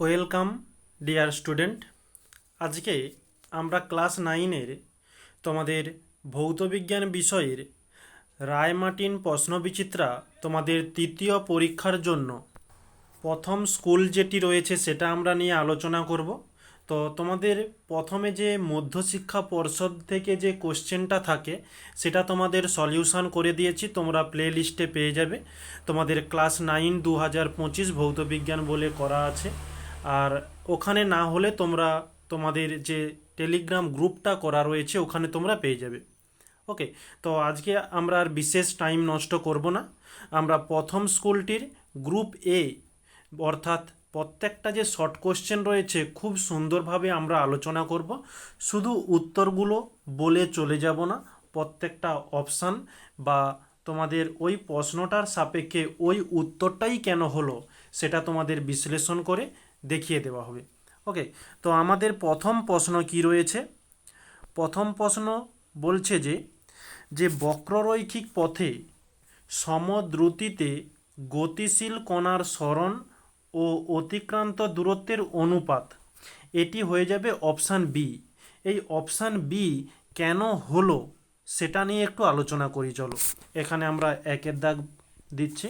Welcome, dear student. আজকে আমরা class নাইনের তোমাদের ভৌতবিজ্ঞান বিষয়ের রায়মার্টিন প্রশ্নবিচিত্রা তোমাদের তৃতীয় পরীক্ষার জন্য প্রথম স্কুল যেটি রয়েছে সেটা আমরা নিয়ে আলোচনা করব। তো তোমাদের প্রথমে যে মধ্যশিক্ষা পর্ষদ থেকে যে কোশ্চেনটা থাকে, সেটা তোমাদের সলিউশন করে দিয়েছি, তোমরা প্লে লিস্টে পেয়ে যাবে। তোমাদের ক্লাস নাইন দু হাজার পঁচিশ ভৌতবিজ্ঞান বলে করা আছে। আর ওখানে না হলে তোমরা তোমাদের যে টেলিগ্রাম গ্রুপটা করা রয়েছে, ওখানে তোমরা পেয়ে যাবে। ওকে, তো আজকে আমরা আর বিশেষ টাইম নষ্ট করব না। আমরা প্রথম স্কুলটির গ্রুপ এ অর্থাৎ প্রত্যেকটা যে শর্ট কোশ্চেন রয়েছে, খুব সুন্দরভাবে আমরা আলোচনা করব। শুধু উত্তরগুলো বলে চলে যাব না, প্রত্যেকটা অপশান বা তোমাদের ওই প্রশ্নটার সাপেক্ষে ওই উত্তরটাই কেন হলো, সেটা তোমাদের বিশ্লেষণ করে দেখিয়ে দেওয়া হবে। ওকে তো আমাদের প্রথম প্রশ্ন কি রয়েছে? প্রথম প্রশ্ন বলছে যে যে বক্ররৈখিক পথে সমদ্রুতিতে গতিশীল কণার স্মরণ ও অতিক্রান্ত দূরত্বের অনুপাত, এটি হয়ে যাবে অপশান বি এই অপশান বি কেন হলো সেটা নিয়ে একটু আলোচনা করি, চলো। এখানে আমরা একের দাগ দিচ্ছি।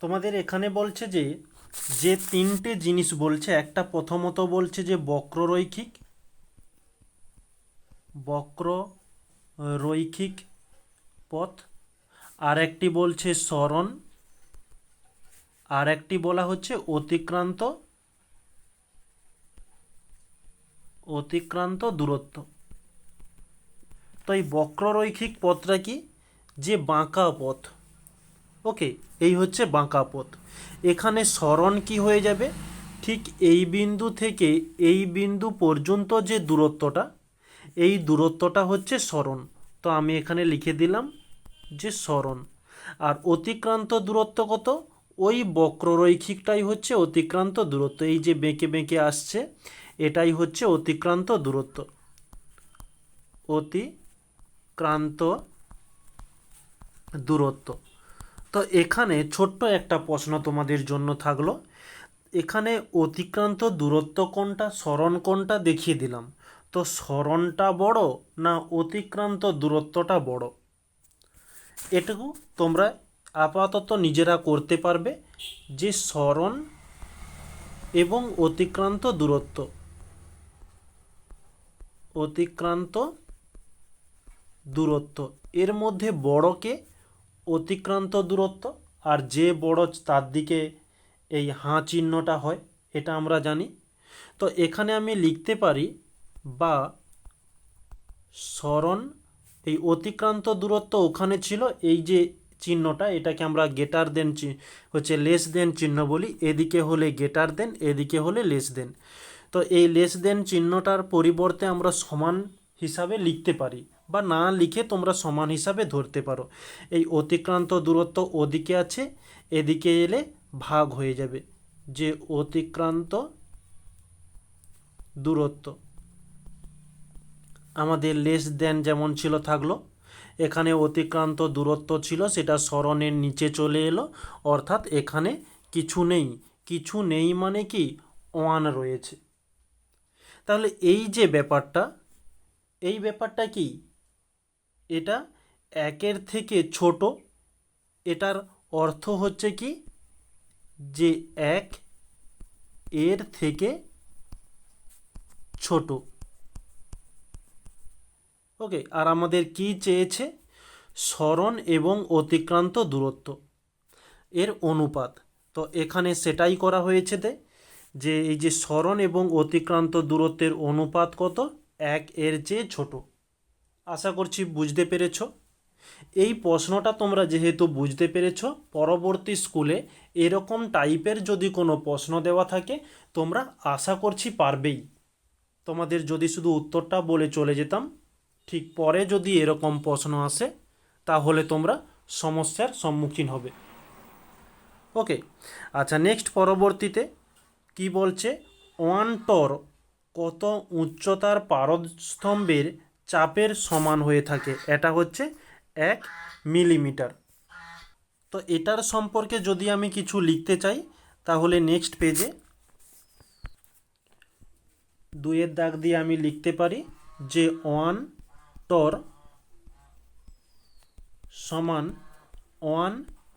তোমাদের এখানে বলছে যে যে তিনটে জিনিস বলছে, একটা প্রথমত বলছে যে বক্ররৈখিক বক্র রৈখিক পথ আর একটি বলছে স্মরণ আর একটি বলা হচ্ছে অতিক্রান্ত অতিক্রান্ত দূরত্ব। তো এই বক্ররৈখিক পথটা কি? যে বাঁকা পথ। ওকে, এই হচ্ছে বাঁকা পথ। এখানে স্মরণ কি হয়ে যাবে? ঠিক এই বিন্দু থেকে এই বিন্দু পর্যন্ত যে দূরত্বটা, এই দূরত্বটা হচ্ছে স্মরণ। তো আমি এখানে লিখে দিলাম যে স্মরণ। আর অতিক্রান্ত দূরত্ব কত? ওই বক্ররৈখিকটাই হচ্ছে অতিক্রান্ত দূরত্ব। এই যে বেঁকে বেঁকে আসছে, এটাই হচ্ছে অতিক্রান্ত দূরত্ব। অতিক্রান্ত দূরত্ব। তো এখানে ছোট্ট একটা প্রশ্ন তোমাদের জন্য থাকল। এখানে অতিক্রান্ত দূরত্ব কোনটা, স্মরণ কোনটা দেখিয়ে দিলাম। তো স্মরণটা বড় না অতিক্রান্ত দূরত্বটা বড়? এটুকু তোমরা আপাতত নিজেরা করতে পারবে যে স্মরণ এবং অতিক্রান্ত দূরত্ব। অতিক্রান্ত দূরত্ব। এর মধ্যে বড়কে অতিক্রান্ত দূরত্ব আর যে বড় তার দিকে এই হাঁ চিহ্নটা হয়, এটা আমরা জানি। তো এখানে আমি লিখতে পারি বা স্মরণ, এই অতিক্রান্ত দূরত্ব ওখানে ছিল, এই যে চিহ্নটা, এটাকে আমরা গেটার দেন হচ্ছে লেস দেন চিহ্ন বলি, এদিকে হলে গেটার দেন, এদিকে হলে লেস দেন। তো এই লেস দেন চিহ্নটার পরিবর্তে আমরা সমান হিসাবে লিখতে পারি। বা না লিখে তোমরা সমান হিসাবে ধরতে পারো। এই অতিক্রান্ত দূরত্ব ওদিকে আছে, এদিকে এলে ভাগ হয়ে যাবে। যে অতিক্রান্ত দূরত্ব। আমাদের লেস দেন যেমন ছিল থাকল, এখানে অতিক্রান্ত দূরত্ব ছিল, সেটা স্মরণের নিচে চলে এলো, অর্থাৎ এখানে কিছু নেই। কিছু নেই মানে কি? ওয়ান রয়েছে। তাহলে এই যে ব্যাপারটা, এই ব্যাপারটা কি? এটা একের থেকে ছোট। এটার অর্থ হচ্ছে কি? যে এক এর থেকে ছোট। ওকে, আর আমাদের কি চেয়েছে? স্মরণ এবং অতিক্রান্ত দূরত্ব। এর অনুপাত। তো এখানে সেটাই করা হয়েছে দে যে এই যে স্মরণ এবং অতিক্রান্ত দূরত্বের অনুপাত কত? এক এর চেয়ে ছোট। আশা করছি বুঝতে পেরেছ। এই প্রশ্নটা তোমরা যেহেতু বুঝতে পেরেছ, পরবর্তী স্কুলে এরকম টাইপের যদি কোনো প্রশ্ন দেওয়া থাকে, তোমরা আশা করছি পারবেই। তোমাদের যদি শুধু উত্তরটা বলে চলে যেতাম, ঠিক পরে যদি এরকম প্রশ্ন আসে, তাহলে তোমরা সমস্যার সম্মুখীন হবে। ওকে আচ্ছা নেক্সট পরবর্তীতে কি বলছে, ওয়ান টর কত উচ্চতার পারদস্তম্ভের চাপের সমান হয়ে থাকে। এটা হচ্ছে এক মিলিমিটার। তো এটার সম্পর্কে যদি আমি কিছু লিখতে চাই, তাহলে নেক্সট পেজে দুইয়ের দাগ দিয়ে আমি লিখতে পারি যে ওয়ান টর সমান ওয়ান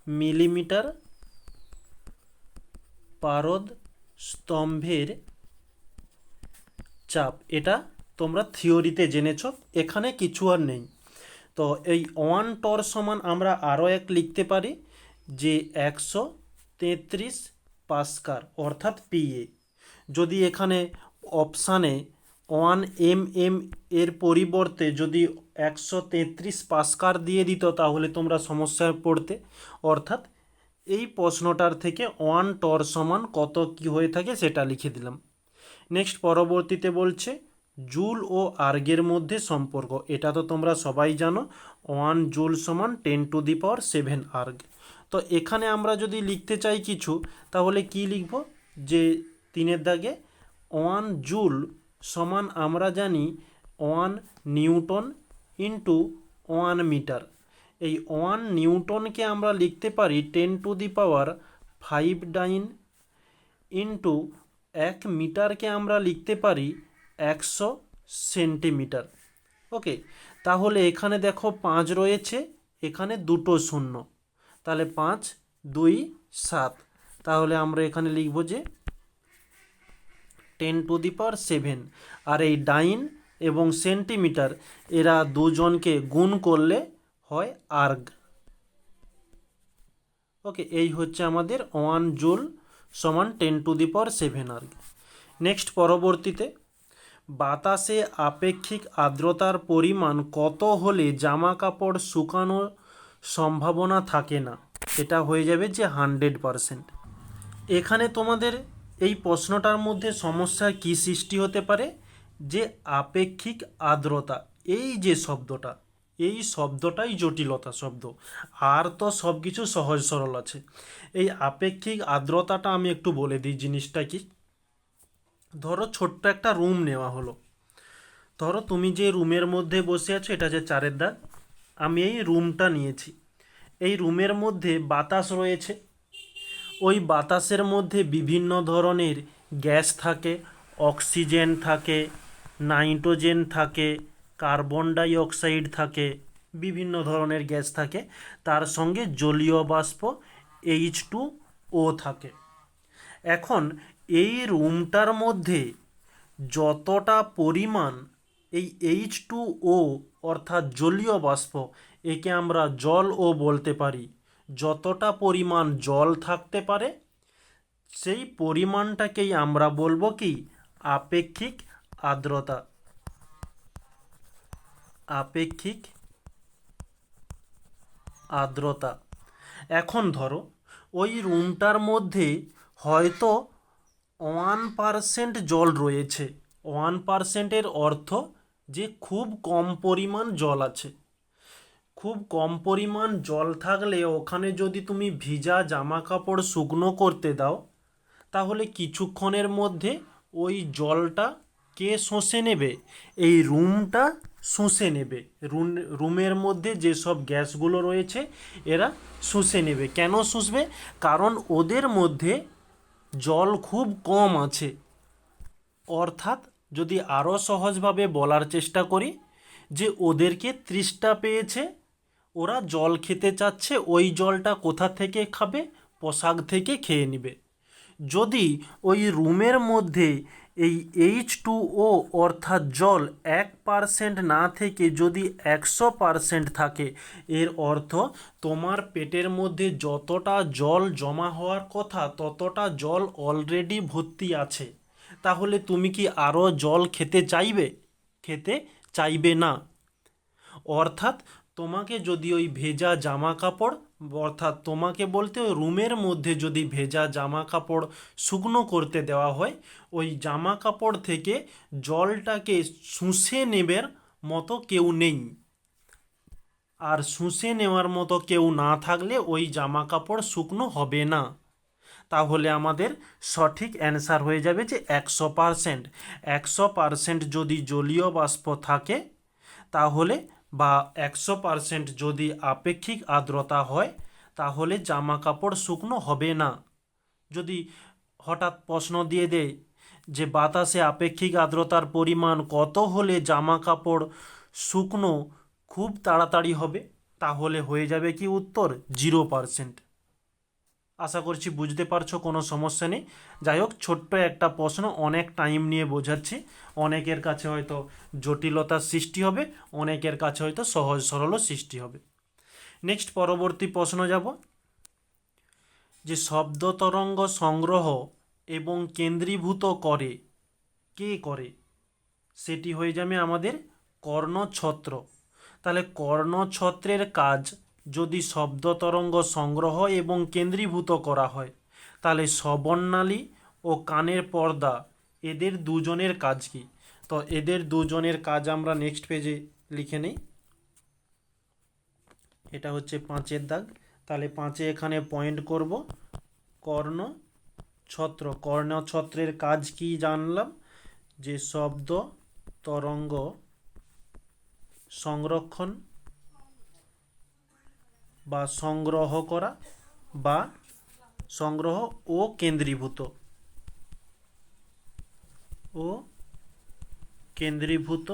মিলিমিটার পারদ স্তম্ভের চাপ। এটা তোমরা থিওরিতে জেনেছ, এখানে কিছু আর নেই। তো এই ওয়ান টর সমান আমরা আরও এক লিখতে পারি, যে একশো তেত্রিশ পাস্কার, অর্থাৎ পিএ যদি এখানে অপশানে ওয়ান এম এম এর পরিবর্তে যদি একশো তেত্রিশ পাস্কার দিয়ে দিত, তাহলে তোমরা সমস্যায় পড়তে। অর্থাৎ এই প্রশ্নটার থেকে ওয়ান টর সমান কত কি হয়ে থাকে সেটা লিখে দিলাম। নেক্সট পরবর্তীতে বলছে জুল ও আর্গের মধ্যে সম্পর্ক। এটা তো তোমরা সবাই জানো। ওয়ান জুল সমান ten to the power seven erg. তো এখানে আমরা যদি লিখতে চাই কিছু, তাহলে কি লিখব? যে তিনের দাগে ওয়ান জুল সমান আমরা জানি one newton into one metre. এই ওয়ান নিউটনকে আমরা লিখতে পারি ten to the power five dyne into এক মিটারকে আমরা লিখতে পারি একশো সেন্টিমিটার। ওকে, তাহলে এখানে দেখো পাঁচ রয়েছে, এখানে দুটো শূন্য। তাহলে পাঁচ, দুই, সাত। তাহলে আমরা এখানে লিখব যে ten to the power seven. আর এই ডাইন এবং সেন্টিমিটার, এরা দুজনকে গুণ করলে হয় আর্গ। ওকে, এই হচ্ছে আমাদের ওয়ান জুল সমান ten to the power seven erg. Next পরবর্তীতে বাতাসে আপেক্ষিক আর্দ্রতার পরিমাণ কত হলে জামা কাপড় শুকানোর সম্ভাবনা থাকে না? এটা হয়ে যাবে যে হান্ড্রেড পারসেন্ট। এখানে তোমাদের এই প্রশ্নটার মধ্যে সমস্যা কি সৃষ্টি হতে পারে? যে আপেক্ষিক আর্দ্রতা, এই যে শব্দটা, এই শব্দটাই জটিলতা শব্দ। আর তো সব কিছু সহজ সরল আছে। এই আপেক্ষিক আর্দ্রতাটা আমি একটু বলে দিই জিনিসটা কি? ধরো ছোট্ট একটা রুম নেওয়া হলো। ধরো তুমি যে রুমের মধ্যে বসে আছো, এটা যে চারের দাগ আমি এই রুমটা নিয়েছি। এই রুমের মধ্যে বাতাস রয়েছে। ওই বাতাসের মধ্যে বিভিন্ন ধরনের গ্যাস থাকে, অক্সিজেন থাকে, নাইট্রোজেন থাকে, কার্বন ডাই অক্সাইড থাকে, বিভিন্ন ধরনের গ্যাস থাকে। তার সঙ্গে জলীয় বাষ্প এইচ টু ও থাকে। এখন এই রুমটার মধ্যে যতটা পরিমাণ এই এইচ টু ও অর্থাৎ জলীয় বাষ্প, একে আমরা জল ও বলতে পারি, যতটা পরিমাণ জল থাকতে পারে, সেই পরিমাণটাকেই আমরা বলব কি আপেক্ষিক আর্দ্রতা। আপেক্ষিক আর্দ্রতা। এখন ধরো, ওই রুমটার মধ্যে হয়তো ওয়ান পারসেন্ট জল রয়েছে। ওয়ান পারসেন্টের অর্থ যে খুব কম পরিমাণ জল আছে। খুব কম পরিমাণ জল থাকলে ওখানে যদি তুমি ভিজা জামা কাপড় শুকনো করতে দাও, তাহলে কিছুক্ষণের মধ্যে ওই জলটা কে শুষে নেবে? এই রুমটা শুষে নেবে। রুম, রুমের মধ্যে যেসব গ্যাসগুলো রয়েছে, এরা শুষে নেবে। কেন শুষবে? কারণ ওদের মধ্যে জল খুব কম আছে। অর্থাৎ যদি আরও সহজভাবে বলার চেষ্টা করি যে ওদেরকে তৃষ্ণা পেয়েছে, ওরা জল খেতে চাচ্ছে, ওই জলটা কোথা থেকে খাবে? পোশাক থেকে খেয়ে নেবে। যদি ওই রুমের মধ্যে এই এইচ টু ও অর্থাৎ জল এক পারসেন্ট না থেকে যদি একশো পারসেন্ট থাকে, এর অর্থ তোমার পেটের মধ্যে যতটা জল জমা হওয়ার কথা ততটা জল অলরেডি ভর্তি আছে। তাহলে তুমি কি আরও জল খেতে চাইবে? খেতে চাইবে না। অর্থাৎ তোমাকে যদি ওই ভেজা জামা কাপড় অর্থাৎ তোমাকে বলতে ওই রুমের মধ্যে যদি ভেজা জামা কাপড় শুকনো করতে দেওয়া হয়, ওই জামা কাপড় থেকে জলটাকে শুষে নেবার মতো কেউ নেই। আর শুষে নেওয়ার মতো কেউ না থাকলে ওই জামা কাপড় শুকনো হবে না। তাহলে আমাদের সঠিক অ্যান্সার হয়ে যাবে যে একশো পারসেন্ট। একশো পারসেন্ট যদি জলীয় বাষ্প থাকে, তাহলে বা একশো পারসেন্ট যদি আপেক্ষিক আর্দ্রতা হয়, তাহলে জামা কাপড় শুকনো হবে না। যদি হঠাৎ প্রশ্ন দিয়ে দেয় যে বাতাসে আপেক্ষিক আর্দ্রতার পরিমাণ কত হলে জামা কাপড় শুকনো খুব তাড়াতাড়ি হবে, তাহলে হয়ে যাবে কি উত্তর? জিরো পারসেন্ট আশা করছি বুঝতে পারছ, কোনো সমস্যা নেই। যাই হোক ছোট্ট একটা প্রশ্ন, অনেক টাইম নিয়ে বোঝাচ্ছি। অনেকের কাছে হয়তো জটিলতার সৃষ্টি হবে, অনেকের কাছে হয়তো সহজ সরলও সৃষ্টি হবে। নেক্সট পরবর্তী প্রশ্ন যাব, যে শব্দ তরঙ্গ সংগ্রহ এবং কেন্দ্রীভূত করে, কে করে? সেটি হয়ে যাবে আমাদের কর্ণছত্র। তাহলে কর্ণছত্রের কাজ যদি শব্দ তরঙ্গ সংগ্রহ এবং কেন্দ্রীভূত করা হয়, তাহলে শ্রবণনালী ও কানের পর্দা, এদের দুজনের কাজ কি? তো এদের দুজনের কাজ আমরা নেক্সট পেজে লিখে নেই। এটা হচ্ছে পাঁচের দাগ। তাহলে পাঁচে এখানে পয়েন্ট করব। কর্ণ, ছত্র। কর্ণছত্রের কাজ কি জানলাম? যে শব্দ তরঙ্গ সংরক্ষণ বা সংগ্রহ করা বা সংগ্রহ ও কেন্দ্রীভূত। ও কেন্দ্রীভূত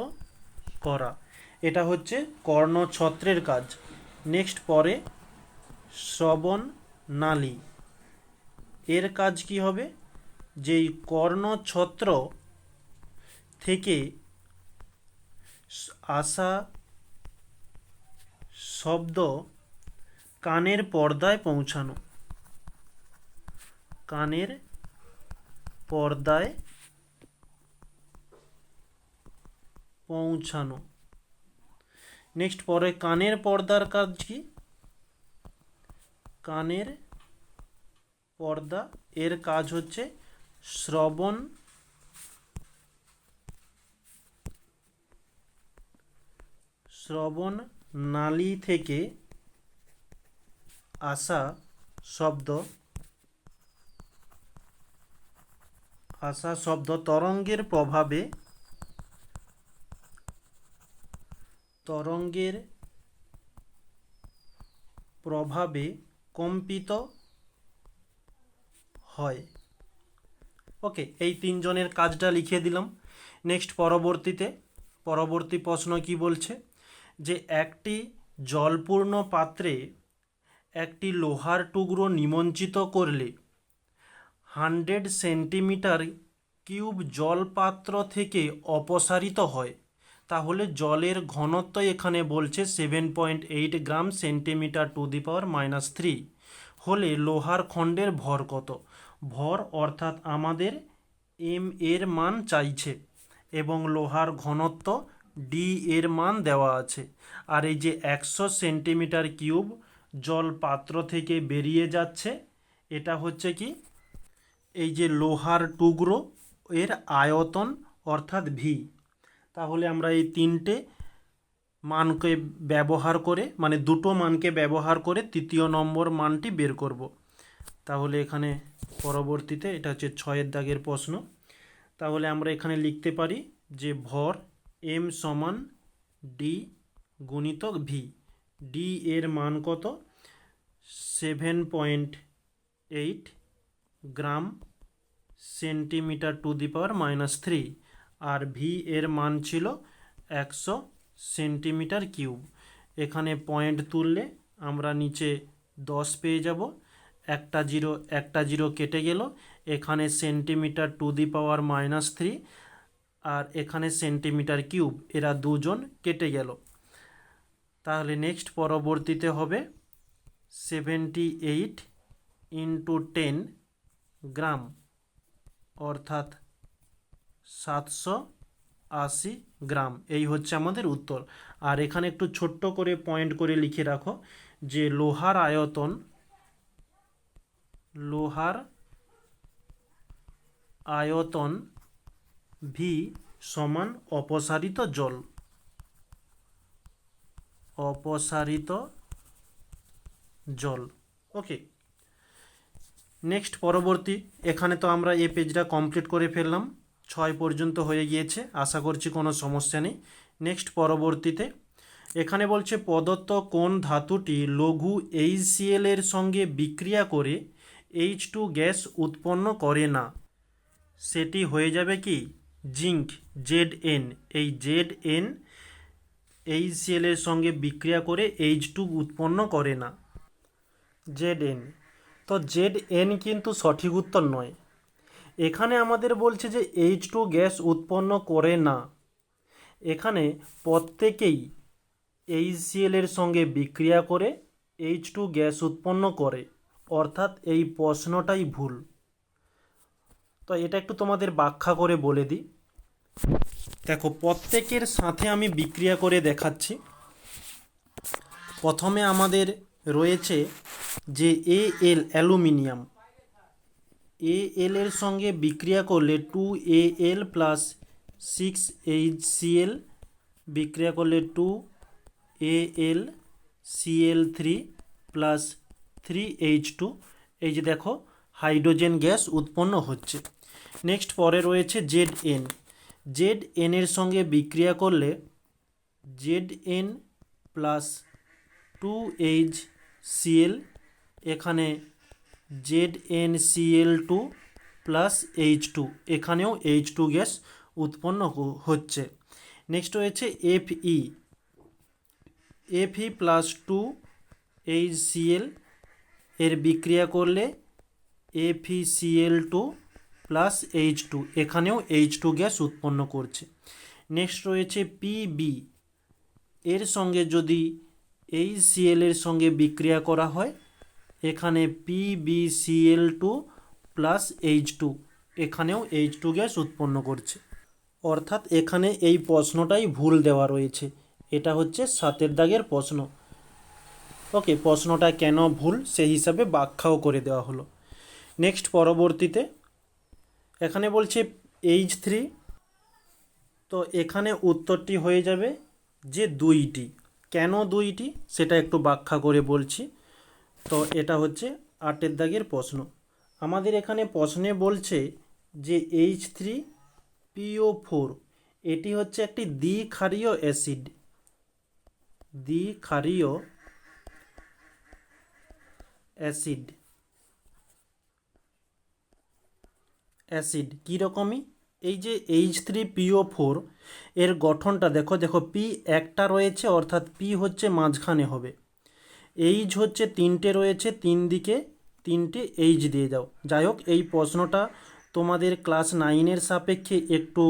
করা। এটা হচ্ছে কর্ণছত্রের কাজ। নেক্সট পরে শ্রবণ নালী। এর কাজ কি হবে? যেই কর্ণছত্র থেকে আসা শব্দ কানের পর্দায় পৌঁছানো। কানের পর্দায় পৌঁছানো। নেক্সট, পরে কানের পর্দার কাজ কি? কানের পর্দা, এর কাজ হচ্ছে শ্রবণ শ্রবণ নালী থেকে আসা শব্দ। আশা শব্দ তরঙ্গের প্রভাবে তরঙ্গের প্রভাবে কম্পিত হয়। ওকে, এই তিনজনের কাজটা লিখে দিলাম। নেক্সট পরবর্তীতে, পরবর্তী প্রশ্ন কি বলছে? যে একটি জলপূর্ণ পাত্রে একটি লোহার টুকরো নিমজ্জিত করলে হান্ড্রেড সেন্টিমিটার কিউব জল পাত্র থেকে অপসারিত হয়। তাহলে জলের ঘনত্ব এখানে বলছে seven point eight gram centimetre to the power minus three. হলে লোহার খণ্ডের ভর কত? ভর অর্থাৎ আমাদের এম এর মান চাইছে এবং লোহার ঘনত্ব ডি এর মান দেওয়া আছে। আর এই যে একশো সেন্টিমিটার কিউব জল পাত্র থেকে বেরিয়ে যাচ্ছে। এটা হচ্ছে কি? এই যে লোহার টুকরো, এর আয়তন অর্থাৎ ভি। তাহলে আমরা এই তিনটে মানকে ব্যবহার করে মানে দুটো মানকে ব্যবহার করে তৃতীয় নম্বর মানটি বের করব। তাহলে এখানে পরবর্তীতে এটা হচ্ছে ছয়ের দাগের প্রশ্ন। তাহলে আমরা এখানে লিখতে পারি যে ভর এম সমান ডি গুণিতক ভি ডি এর মান কত? Seven point eight gram centimetre to the power minus three. R V এর মান ছিল একশো সেন্টিমিটার কিউব। এখানে পয়েন্ট তুললে আমরা নিচে দশ পেয়ে যাব। একটা জিরো একটা জিরো কেটে গেল। এখানে centimetre to the power minus three. আর এখানে সেন্টিমিটার কিউব। এরা দুজন কেটে গেল। তাহলে নেক্সট পরবর্তীতে হবে seventy eight into ten gram, অর্থাৎ সাতশো আশি গ্রাম। এই হচ্ছে আমাদের উত্তর। আর এখানে একটু ছোট্ট করে পয়েন্ট করে লিখে রাখো যে লোহার আয়তন লোহার আয়তন ভি সমান অপসারিত জল। অপসারিত জল। ওকে নেক্সট পরবর্তী, এখানে তো আমরা এই পেজটা কমপ্লিট করে ফেললাম। ছয় পর্যন্ত হয়ে গিয়েছে, আশা করছি কোনো সমস্যা নেই। নেক্সট পরবর্তীতে, এখানে বলছে প্রদত্ত কোন ধাতুটি লঘু এইচসিএল এর সঙ্গে বিক্রিয়া করে এইচ টু গ্যাস উৎপন্ন করে না? সেটি হয়ে যাবে কি? জিঙ্ক জেড এন এই জেড এন এই সিএলের সঙ্গে বিক্রিয়া করে এইচ টু উৎপন্ন করে না। জেড এন তো জেড এন কিন্তু সঠিক উত্তর নয়। এখানে আমাদের বলছে যে এইচ টু গ্যাস উৎপন্ন করে না। এখানে প্রত্যেকেই এই সিএলের সঙ্গে বিক্রিয়া করে এইচ টু গ্যাস উৎপন্ন করে। অর্থাৎ এই প্রশ্নটাই ভুল। তো এটা একটু তোমাদের ব্যাখ্যা করে বলে দিই। দেখো, প্রত্যেকের সাথে আমি বিক্রিয়া করে দেখাচ্ছি। প্রথমে আমাদের রয়েছে যে এ এল অ্যালুমিনিয়াম। এ এল এর সঙ্গে বিক্রিয়া করলে two A L plus six H CL বিক্রিয়া করলে two A L CL three plus three H two এই যে দেখো, হাইড্রোজেন গ্যাস উৎপন্ন হচ্ছে। নেক্সট পরে রয়েছে জেড এন জেড এনের সঙ্গে বিক্রিয়া করলে Z N plus two H CL এখানে Z N CL two plus H two এখানেও এইচ টু গ্যাস উৎপন্ন হচ্ছে। নেক্সট রয়েছে F E F E plus two H CL এর বিক্রিয়া করলে F E CL two plus H two এখানেও H two gas উৎপন্ন করছে। নেক্সট রয়েছে পিবি এর সঙ্গে যদি এই সিএল এর সঙ্গে বিক্রিয়া করা হয়, এখানে PBCL two plus H two এখানেও এইচ টু গ্যাস উৎপন্ন করছে। অর্থাৎ এখানে এই প্রশ্নটাই ভুল দেওয়া রয়েছে। এটা হচ্ছে সাতের দাগের প্রশ্ন। ওকে, প্রশ্নটা কেন ভুল? সেই হিসাবে ব্যাখ্যাও করে দেওয়া হলো। নেক্সট পরবর্তীতে এখানে বলছে এইচ থ্রি। তো এখানে উত্তরটি হয়ে যাবে যে দুইটি। কেন দুইটি? সেটা একটু ব্যাখ্যা করে বলছি। তো এটা হচ্ছে আটের দাগের প্রশ্ন। আমাদের এখানে প্রশ্নে বলছে যে এইচ থ্রি পিও ফোর, এটি হচ্ছে একটি দ্বিক্ষারীয় অ্যাসিড। দ্বিক্ষারীয় অ্যাসিড। অ্যাসিড। কীরকমই এই যে এইচ থ্রি পিও ফোর এর গঠনটা দেখো দেখো পি একটা রয়েছে, অর্থাৎ পি হচ্ছে মাঝখানে হবে। এইচ হচ্ছে তিনটে রয়েছে, তিন দিকে তিনটে এইচ দিয়ে দাও। যাই হোক, এই প্রশ্নটা তোমাদের ক্লাস নাইনের সাপেক্ষে একটু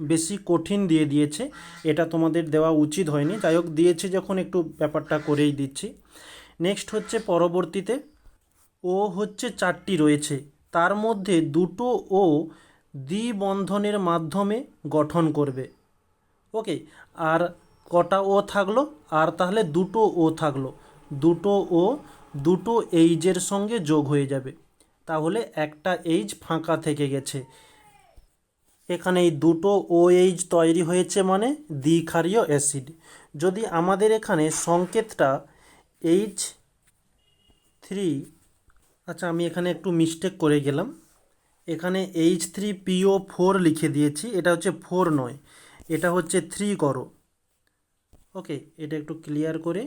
বেশি কঠিন দিয়ে দিয়েছে, এটা তোমাদের দেওয়া উচিত হয়নি। যাই হোক, দিয়েছে যখন একটু ব্যাপারটা করেই দিচ্ছি। নেক্সট হচ্ছে পরবর্তীতে ও হচ্ছে চারটি রয়েছে। তার মধ্যে দুটো ও দ্বিবন্ধনের মাধ্যমে গঠন করবে। ওকে, আর কটা ও থাকল? আর তাহলে দুটো ও থাকল। দুটো ও, দুটো এইজের সঙ্গে যোগ হয়ে যাবে। তাহলে একটা এইজ ফাঁকা থেকে গেছে। এখানে এই দুটো ও এইচ তৈরি হয়েছে মানে দ্বিক্ষারীয় অ্যাসিড। যদি আমাদের এখানে সংকেতটা এইচ থ্রি আচ্ছা আমি এখানে একটু মিস্টেক করে গেলাম। এখানে এইচ থ্রি পিও ফোর লিখে দিয়েছি, এটা হচ্ছে ফোর নয়, এটা হচ্ছে থ্রি করো। ওকে এটা একটু ক্লিয়ার করে।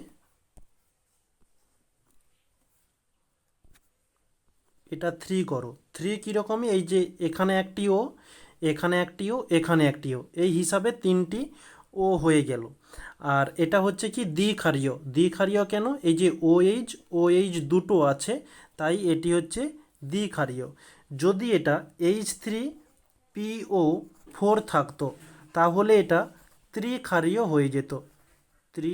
এটা থ্রি করো। থ্রি কীরকমই? এই যে এখানে একটি ও এখানে একটি ও এখানে একটি ও এই হিসাবে তিনটি ও হয়ে গেল। আর এটা হচ্ছে কি দ্বিক্ষারীয়। দ্বিক্ষারীয় কেন? এই যে ও এইচ ও এইচ দুটো আছে তাই এটি হচ্ছে দ্বিক্ষারীয়। যদি এটা এইচ থ্রি পিও ফোর থাকতো, তাহলে এটা ত্রিক্ষারীয় হয়ে যেত। ত্রি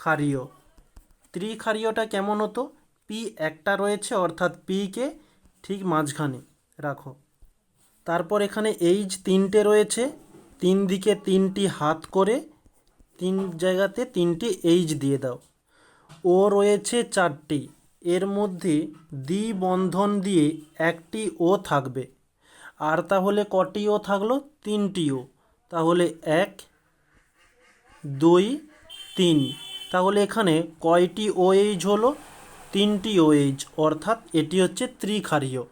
ক্ষারীয় ত্রিক্ষারীয়টা কেমন হতো? পি একটা রয়েছে, অর্থাৎ পিকে ঠিক মাঝখানে রাখো। তারপর এখানে এইচ তিনটে রয়েছে, তিন দিকে তিনটি হাত করে, তিন জায়গাতে তিনটি এইচ দিয়ে দাও। ও রয়েছে চারটি। এর মধ্যে দ্বিবন্ধন দিয়ে একটি ও থাকবে। আর তাহলে কটি ও থাকল? তিনটি ও। তাহলে এক, দুই, তিন। তাহলে এখানে কয়টি ও ওএইচ হলো? তিনটি ও ওএইচ অর্থাৎ এটি হচ্ছে ত্রিক্ষারীয়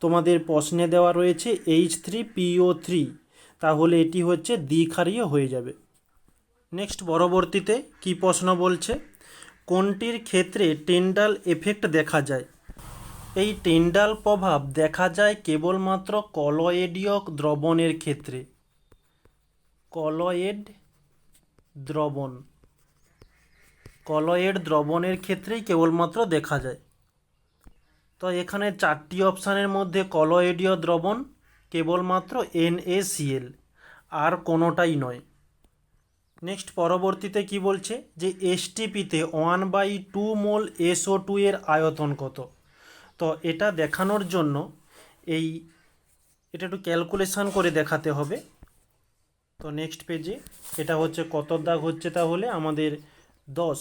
তোমাদের প্রশ্নে দেওয়া রয়েছে এইচ থ্রি পিও থ্রি তাহলে এটি হচ্ছে দ্বিক্ষারীয় হয়ে যাবে। নেক্সট পরবর্তীতে কি প্রশ্ন বলছে? কোনটির ক্ষেত্রে টেন্ডাল এফেক্ট দেখা যায়? এই টিন্ডাল প্রভাব দেখা যায় কেবলমাত্র কলয়েডীয় দ্রবণের ক্ষেত্রে। কলয়েড দ্রবণ। কলয়েড দ্রবণের ক্ষেত্রেই কেবলমাত্র দেখা যায়। তো এখানে চারটি অপশানের মধ্যে কলয়েডীয় দ্রবণ, কেবলমাত্র এনএসিএল আর কোনোটাই নয়। নেক্সট পরবর্তীতে কি বলছে? যে এসটিপিতে one by two mole SO two এর আয়তন কত? তো এটা দেখানোর জন্য এই, এটা একটু ক্যালকুলেশন করে দেখাতে হবে। তো নেক্সট পেজে এটা হচ্ছে কত দাগ হচ্ছে তাহলে? আমাদের দশ,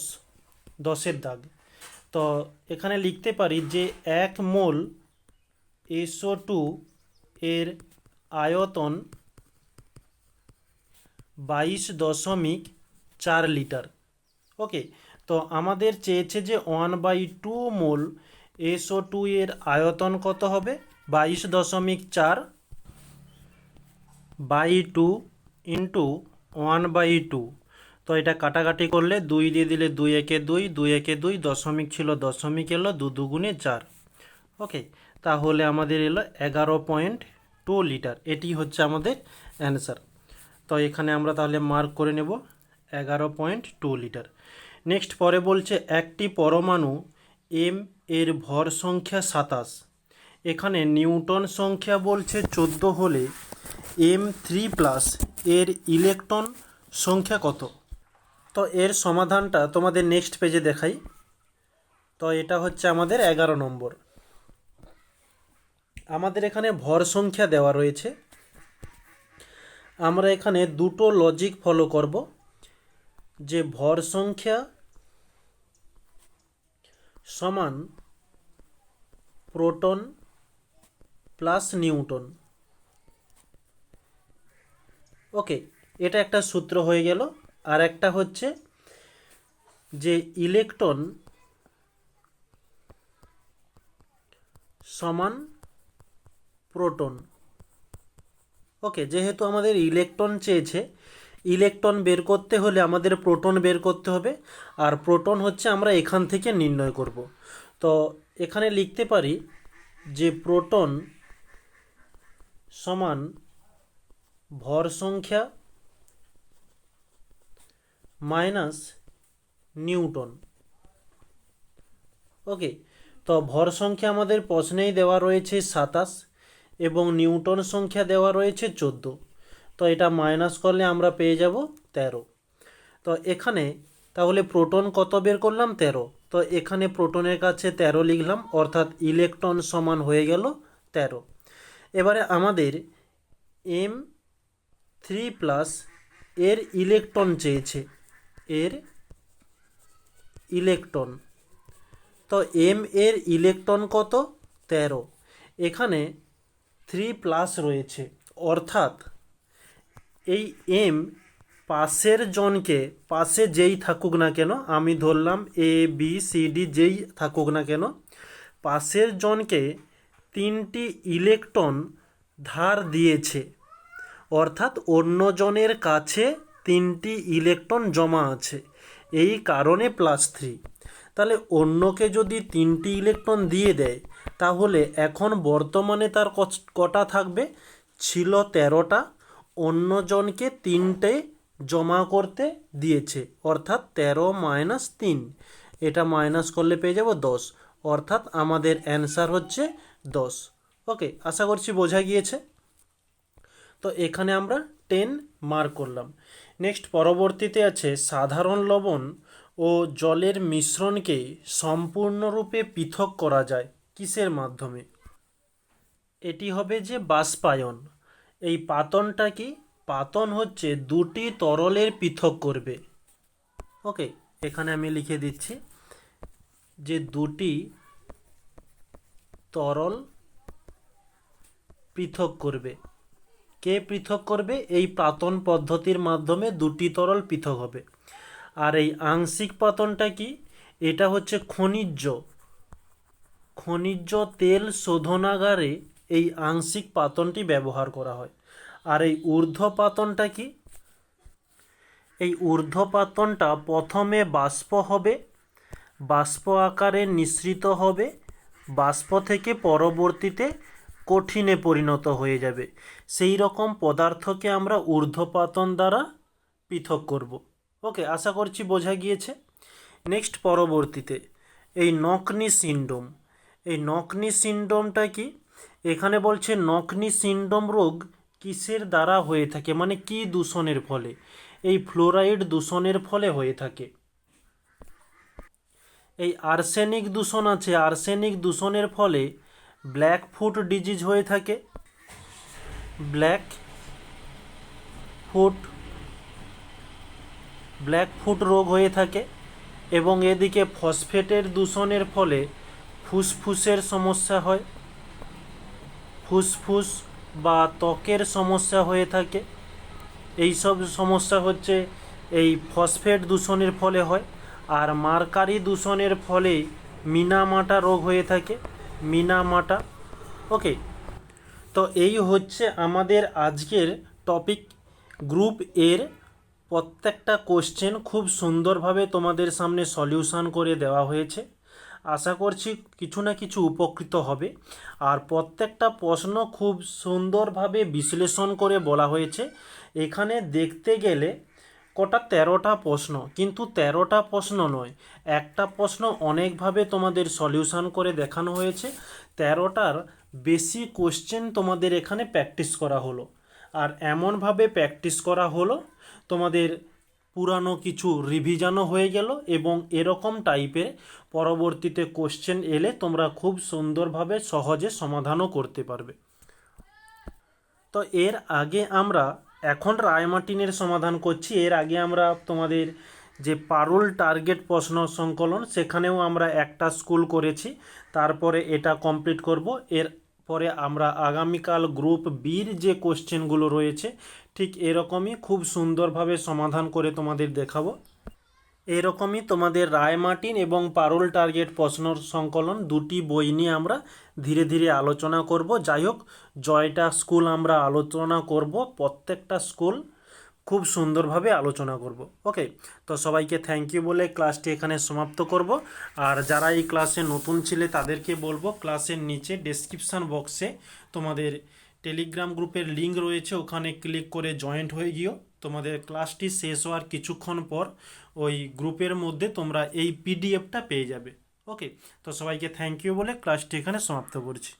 দশের দাগ। তো এখানে লিখতে পারি যে এক মোল এসও টু এর আয়তন বাইশ দশমিক চার লিটার। ওকে, তো আমাদের চেয়েছে যে one by two mole SO two এর আয়তন কত হবে? বাইশ দশমিক চার by two into one by two. তো এটা কাটাকাটি করলে দুই দিয়ে দিলে দুই একে দুই দুই একে দুই, দশমিক ছিল দশমিক এলো দু দুগুণে চার। ওকে, তাহলে আমাদের এলো এগারো পয়েন্ট টু লিটার। এটি হচ্ছে আমাদের অ্যান্সার। তো এখানে আমরা তাহলে মার্ক করে নেব এগারো পয়েন্ট টু লিটার নেক্সট পরে বলছে একটি পরমাণু এম এর ভর সংখ্যা সাতাশ। এখানে নিউটন সংখ্যা বলছে চোদ্দ হলে এম থ্রি প্লাস এর ইলেকট্রন সংখ্যা কত? তো এর সমাধানটা তোমাদের নেক্সট পেজে দেখাই। তো এটা হচ্ছে আমাদের এগারো নম্বর। আমাদের এখানে ভর সংখ্যা দেওয়া রয়েছে। আমরা এখানে দুটো লজিক ফলো করব। যে ভর সংখ্যা সমান প্রোটন প্লাস নিউটন। ওকে, এটা একটা সূত্র হয়ে গেল। আর একটা হচ্ছে যে ইলেকট্রন সমান প্রোটন। ওকে যেহেতু আমাদের ইলেকট্রন চেয়েছে ইলেকট্রন বের করতে হলে আমাদের প্রোটন বের করতে হবে, আর প্রোটন হচ্ছে আমরা এখান থেকে নির্ণয় করব। তো এখানে লিখতে পারি যে প্রোটন সমান ভর সংখ্যা মাইনাস নিউটন। ওকে তো ভর সংখ্যা আমাদের প্রশ্নেই দেওয়া রয়েছে সাতাশ এবং নিউটন সংখ্যা দেওয়া রয়েছে চোদ্দ। তো এটা মাইনাস করলে আমরা পেয়ে যাব তেরো। তো এখানে তাহলে প্রোটন কত বের করলাম? তেরো। তো এখানে প্রোটনের কাছে তেরো লিখলাম, অর্থাৎ ইলেকট্রন সমান হয়ে গেল তেরো। এবারে আমাদের এম থ্রি প্লাস এর ইলেকট্রন চেয়েছে, এর ইলেকট্রন তো এম এর ইলেকট্রন কত? তেরো। এখানে থ্রি প্লাস রয়েছে। অর্থাৎ এই এম পাশের জনকে, পাশে যেই থাকুক না কেন, আমি ধরলাম এ বি সি ডি যেই থাকুক না কেন, পাশের জনকে তিনটি ইলেকট্রন ধার দিয়েছে। অর্থাৎ অন্যজনের কাছে তিনটি ইলেকট্রন জমা আছে। এই কারণে প্লাস থ্রি। তাহলে অন্যকে যদি তিনটি ইলেকট্রন দিয়ে দেয় তাহলে এখন বর্তমানে তার কটা থাকবে? ছিল তেরোটা, অন্যজনকে তিনটে জমা করতে দিয়েছে, অর্থাৎ তেরো মাইনাস তিন। এটা মাইনাস করলে পেয়ে যাব দশ, অর্থাৎ আমাদের অ্যান্সার হচ্ছে দশ। ওকে, আশা করছি বোঝা গিয়েছে। তো এখানে আমরা টেন মার্ক করলাম। নেক্সট, পরবর্তীতে আছে সাধারণ লবণ ও জলের মিশ্রণকে সম্পূর্ণরূপে পৃথক করা যায়। কিসের মাধ্যমে? এটি হবে যে বাষ্পায়ন। এই পাতনটা কি? পাতন হচ্ছে দুটি তরলের পৃথক করবে। ওকে, এখানে আমি লিখে দিচ্ছি যে দুটি তরল পৃথক করবে। কে পৃথক করবে? এই পাতন পদ্ধতির মাধ্যমে দুটি তরল পৃথক হবে। আর এই আংশিক পাতনটা কি? এটা হচ্ছে খনিজ। খনিজ তেল শোধনাগারে এই আংশিক পাতনটি ব্যবহার করা হয়। আর এই ঊর্ধ্বপাতনটা কি? এই ঊর্ধ্বপাতনটা প্রথমে বাষ্প হবে, বাষ্প আকারে নিঃসৃত হবে, বাষ্প থেকে পরবর্তীতে কঠিনে পরিণত হয়ে যাবে। সেই রকম পদার্থকে আমরা ঊর্ধ্বপাতন দ্বারা পৃথক করব। ওকে, আশা করছি বোঝা গিয়েছে। নেক্সট, পরবর্তীতে। এই নকনি সিন্ড্রোম। এই নকনি সিন্ড্রোমটা কি? এখানে বলছে নকনি সিন্ড্রোম রোগ কিসের দ্বারা হয়ে থাকে? মানে কি দূষণের ফলে? এই ফ্লোরাইড দূষণের ফলে হয়ে থাকে। এই আর্সেনিক দূষণ আছে। আর্সেনিক দূষণের ফলে ব্ল্যাক ফুট ডিজিজ হয়ে থাকে। ব্ল্যাক ফুট ব্ল্যাক ফুট রোগ হয়ে থাকে এবং এদিকে ফসফেটের দূষণের ফলে ফুসফুসের সমস্যা হয়। ফুসফুস বা ত্বকের সমস্যা হয়ে থাকে। এই সব সমস্যা হচ্ছে এই ফসফেট দূষণের ফলে হয় আর মার্কারি দূষণের ফলে মিনামাটা রোগ হয়ে থাকে। মিনামাটা। ওকে তো এই হচ্ছে আমাদের আজকের টপিক গ্রুপ এর প্রত্যেকটা কোশ্চেন খুব সুন্দরভাবে তোমাদের সামনে সলিউশন করে দেওয়া হয়েছে। আশা করছি কিছু না কিছু উপকৃত হবে। আর প্রত্যেকটা প্রশ্ন খুব সুন্দরভাবে বিশ্লেষণ করে বলা হয়েছে। এখানে দেখতে গেলে কটা তেরোটা প্রশ্ন, কিন্তু তেরোটা প্রশ্ন নয়, একটা প্রশ্ন অনেকভাবে তোমাদের সলিউশন করে দেখানো হয়েছে। তেরোটার বেশি কোশ্চেন তোমাদের এখানে প্র্যাকটিস করা হলো। আর এমনভাবে প্র্যাকটিস করা হলো, তোমাদের পুরানো কিছু রিভিশনও হয়ে গেল এবং এরকম টাইপের পরবর্তীতে কোশ্চেন এলে তোমরা খুব সুন্দরভাবে সহজে সমাধানও করতে পারবে। তো এর আগে আমরা এখন রায়মার্টিনের সমাধান করছি। এর আগে আমরা তোমাদের যে পারুল টার্গেট প্রশ্ন সংকলন, সেখানেও আমরা একটা স্কুল করেছি। তারপরে এটা কমপ্লিট করব। এর পরে আমরা আগামীকাল গ্রুপ বির যে কোশ্চেনগুলো রয়েছে, ঠিক এরকমই খুব সুন্দরভাবে সমাধান করে তোমাদের দেখাবো। এরকমই তোমাদের রায় মার্টিন এবং পারুল টার্গেট প্রশ্ন সংকলন দুটি বই নিয়ে আমরা ধীরে ধীরে আলোচনা করব। যাই হোক, জয়টা স্কুল আমরা আলোচনা করব, প্রত্যেকটা স্কুল খুব সুন্দরভাবে আলোচনা করব। ওকে তো সবাইকে থ্যাংক ইউ বলে ক্লাসটি এখানে সমাপ্ত করব। আর যারা এই ক্লাসে নতুন ছিলে তাদেরকে বলব ক্লাসের নিচে ডেসক্রিপশান বক্সে তোমাদের টেলিগ্রাম গ্রুপের লিঙ্ক রয়েছে। ওখানে ক্লিক করে জয়েন্ট হয়ে গিয়েও তোমাদের ক্লাসটি শেষ হওয়ার কিছুক্ষণ পর ওই গ্রুপের মধ্যে তোমরা এই পিডিএফটা পেয়ে যাবে। ওকে তো সবাইকে থ্যাংক ইউ বলে ক্লাসটি এখানে সমাপ্ত করছি।